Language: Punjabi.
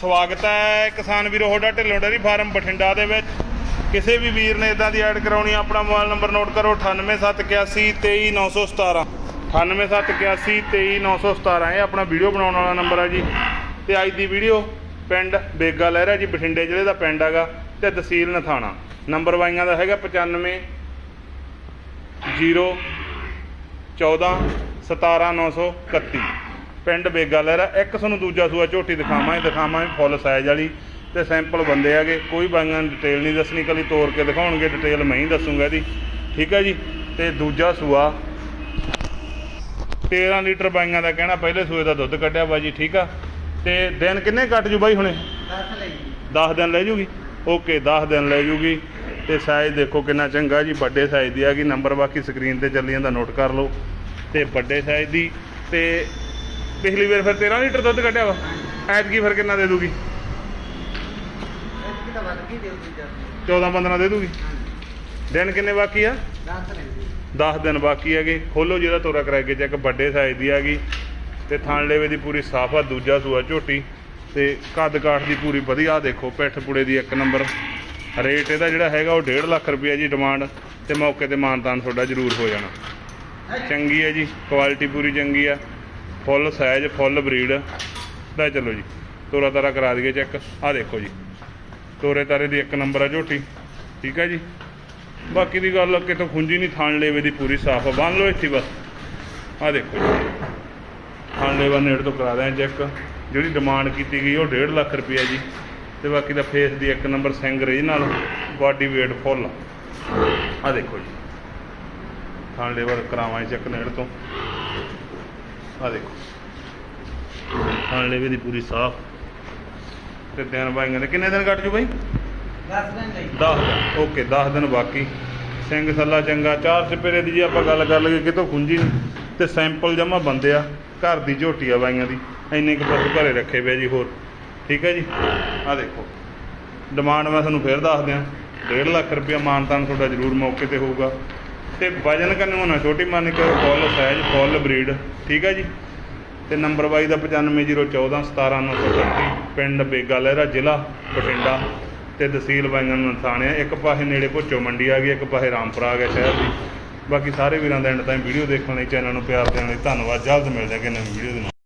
ਸਵਾਗਤ ਹੈ ਕਿਸਾਨ ਵੀਰੋ ਹੋਡਾ ਢਿੱਲੋਂ ਡੇਅਰੀ ਫਾਰਮ ਬਠਿੰਡਾ ਦੇ ਵਿੱਚ। ਕਿਸੇ ਵੀ ਵੀਰ ਨੇ ਇਦਾਂ ਦੀ ਐਡ ਕਰਾਉਣੀ ਆਪਣਾ ਮੋਬਾਈਲ ਨੰਬਰ ਨੋਟ ਕਰੋ 9871823917 9871823917 ਇਹ ਆਪਣਾ ਵੀਡੀਓ ਬਣਾਉਣ ਵਾਲਾ ਨੰਬਰ ਹੈ ਜੀ। ਤੇ ਅੱਜ ਦੀ ਵੀਡੀਓ ਪਿੰਡ ਬੇਗਾ ਲਹਿਰਾ ਜੀ, ਬਠਿੰਡੇ ਜ਼ਿਲ੍ਹੇ ਦਾ ਪਿੰਡ ਹੈਗਾ ਤੇ ਤਹਿਸੀਲ ਨਥਾਣਾ। ਨੰਬਰ ਵਾਈਆਂ ਦਾ ਹੈਗਾ 95 0 14 17931 ਪਿੰਡ ਬੇਗਾ ਲਹਿਰਾ ਇੱਕ ਤੁਹਾਨੂੰ ਦੂਜਾ ਸੂਆ ਝੋਟੀ ਦਿਖਾਵਾਂਗੇ ਦਿਖਾਵਾਂਗੇ ਫੁੱਲ ਸਾਈਜ਼ ਵਾਲੀ ਤੇ ਸੈਂਪਲ ਬੰਦੇ ਹੈਗੇ ਕੋਈ ਬਾਈਆਂ ਡਿਟੇਲ ਨਹੀਂ ਦੱਸਣੀ ਕੱਲੀ ਤੋੜ ਕੇ ਦਿਖਾਉਣਗੇ ਡਿਟੇਲ ਮੈਂ ਹੀ ਦੱਸੂਗਾ ਇਹਦੀ। ਠੀਕ ਹੈ ਜੀ? ਤੇ ਦੂਜਾ ਸੂਆ 13 ਲੀਟਰ ਬਾਈਆਂ ਦਾ ਕਹਿਣਾ ਪਹਿਲੇ ਸੂਏ ਦਾ ਦੁੱਧ ਕੱਢਿਆ ਬਾਜੀ ਠੀਕ ਆ? ਤੇ ਦਿਨ ਕਿੰਨੇ ਕੱਟ ਜੂ ਬਾਈ ਹੁਣੇ? 10 ਦਿਨ ਲੈ ਜੂਗੀ? ਓਕੇ 10 ਦਿਨ ਲੈ ਜੂਗੀ। ਤੇ ਸਾਈਜ਼ ਦੇਖੋ ਕਿੰਨਾ ਚੰਗਾ ਜੀ ਵੱਡੇ ਸਾਈਜ਼ ਦੀ ਹੈਗੀ ਨੰਬਰ ਬਾਕੀ ਸਕਰੀਨ ਤੇ ਚੱਲੀ ਜਾਂਦਾ ਨੋਟ ਕਰ ਲਓ। ਤੇ ਵੱਡੇ ਸਾਈਜ਼ ਦੀ ਤੇ ਪਿਛਲੀ ਵਾਰ ਫਿਰ 13 ਲੀਟਰ ਦੁੱਧ ਕੱਢਿਆ ਵਾ। ਐਤਕੀ ਫਿਰ ਕਿੰਨਾ ਦੇ ਦੂਗੀ? 14 15 ਦੇ ਦੂਗੀ ਦਿਨ ਕਿੰਨੇ ਬਾਕੀ ਆ? 10 ਦਿਨ। ਬਾਕੀ ਹੈਗੇ। ਖੋਲੋ ਜਿਹਦਾ ਤੋਰਾ ਕਰਾ ਕੇ ਚੈੱਕ ਵੱਡੇ ਸਾਈਜ਼ ਦੀ ਹੈਗੀ। ਤੇ ਥਣ ਲੇਵੇ ਦੀ ਪੂਰੀ ਸਾਫ਼ ਆ ਦੂਜਾ ਸੂਆ ਝੋਟੀ। ਤੇ ਕੱਦ ਕਾਠ ਦੀ ਪੂਰੀ ਵਧੀਆ ਦੇਖੋ ਪਿੱਠ ਪੁੜੇ ਦੀ ਇੱਕ ਨੰਬਰ ਰੇਟ ਇਹਦਾ ਜਿਹੜਾ ਹੈਗਾ ਉਹ 1.5 ਲੱਖ ਰੁਪਈਆ ਜੀ ਡਿਮਾਂਡ ਤੇ ਮੌਕੇ ਤੇ ਮਾਨਤਾਨ ਤੁਹਾਡਾ ਜ਼ਰੂਰ ਹੋ ਜਾਣਾ। ਚੰਗੀ ਹੈ ਜੀ ਕੁਆਲਿਟੀ ਪੂਰੀ ਚੰਗੀ ਆ। Full size, full breed. ਲੈ ਚਲੋ ਜੀ। ਤੋਰਾ ਤਾਰਾ ਕਰਾ ਦਈਏ ਚੈੱਕ ਆਹ ਦੇਖੋ ਜੀ। ਤੋਰੇ ਤਾਰੇ ਦੀ ਇੱਕ ਨੰਬਰ ਆ ਝੋਟੀ। ਠੀਕ ਹੈ ਜੀ? ਬਾਕੀ ਦੀ ਗੱਲ ਕਿਤੋਂ ਖੁੰਜੀ ਨਹੀਂ, ਥਾਣ ਲੇਵੇ ਦੀ ਪੂਰੀ ਸਾਫ਼ ਆ। ਬੰਨ ਲਓ ਇੱਥੇ ਬਸ। ਆਹ ਦੇਖੋ ਜੀ। ਥਾਣ ਲੇਵਾ ਨੇੜ ਤੋਂ ਕਰਾ ਦਿਆਂ ਚੈੱਕ ਜਿਹੜੀ ਡਿਮਾਂਡ ਕੀਤੀ ਗਈ ਉਹ 1.5 ਲੱਖ ਰੁਪਈਆ ਜੀ। ਤੇ ਬਾਕੀ ਦਾ ਫੇਸ ਦੀ ਇੱਕ ਨੰਬਰ ਸਿੰਘ ਰੇ ਨਾਲ ਬਾਡੀ weight ਫੁੱਲ ਆਹ ਦੇਖੋ ਜੀ। ਥਾਣ ਲੇਵਾ ਕਰਾਵਾਂ ਚੈੱਕ ਨੇੜ ਤੋਂ। ਆਹ ਦੇਖੋ। ਥਣ ਲੇਵੇ ਦੀ ਪੂਰੀ ਸਾਫ਼। ਤੇ ਦਿਨ ਬਾਈਆਂ ਦੇ ਕਿੰਨੇ ਦਿਨ ਕੱਟ ਜੂ ਬਾਈ? 10 ਦਿਨ ਓਕੇ 10 ਦਿਨ ਬਾਕੀ। ਸਿੰਘ ਸੱਲਾ ਚੰਗਾ ਚਾਰ ਸਿਪੇਰੇ ਦੀ ਜੇ ਆਪਾਂ ਗੱਲ ਕਰ ਲਈਏ ਕਿਤੋਂ ਖੁੰਜੀ ਨਹੀਂ ਤੇ ਸੈਂਪਲ ਜਮਾ ਬੰਦੇ ਆ ਘਰ ਦੀ ਝੋਟੀ ਆ ਬਾਈਆਂ ਦੀ। ਇੰਨੇ ਕੁ ਪਸ਼ੂ ਘਰੇ ਰੱਖੇ ਪਏ ਜੀ ਹੋਰ। ਠੀਕ ਹੈ ਜੀ? ਆ ਦੇਖੋ। ਡਿਮਾਂਡ ਮੈਂ ਤੁਹਾਨੂੰ ਫੇਰ ਦੱਸ ਦਿਆਂ। 1.5 ਲੱਖ ਰੁਪਇਆ ਮਾਨਤਾਨ ਤੁਹਾਡਾ ਜ਼ਰੂਰ ਮੌਕੇ ਤੇ ਹੋਊਗਾ। ਤੇ ਵਜਨ ਕਰਨੋਂ ਛੋਟੀ ਮੰਨ ਕੇ ਫੁੱਲ ਸਾਈਜ਼ ਫੁੱਲ ਬਰੀਡ ਠੀਕ ਹੈ ਜੀ? ਤੇ ਨੰਬਰ ਵਾਈ ਦਾ 950141 17931 ਪਿੰਡ ਬੇਗਾ ਲਹਿਰਾ ਜ਼ਿਲ੍ਹਾ ਬਠਿੰਡਾ। ਤੇ ਤਹਿਸੀਲ ਬਾਈਆਂ ਨੂੰ ਥਾਣਿਆ ਇੱਕ ਪਾਸੇ ਨੇੜੇ ਭੁੱਚੋ ਮੰਡੀ ਆ ਗਈ, ਇੱਕ ਪਾਸੇ ਰਾਮਪੁਰਾ ਆ ਗਿਆ ਸ਼ਹਿਰ ਦੀ। ਬਾਕੀ ਸਾਰੇ ਵੀਰਾਂ ਦਾ ਐਂਡ ਤਾਈਂ ਵੀਡੀਓ ਦੇਖਣ ਲਈ ਚੈਨਲ ਨੂੰ ਪਿਆਰ ਦੇਣ ਲਈ ਧੰਨਵਾਦ। ਜਲਦ ਮਿਲਦੇ ਹਾਂ ਕਿ ਨਵੀਂ ਵੀਡੀਓ ਦੇ ਨਾਲ।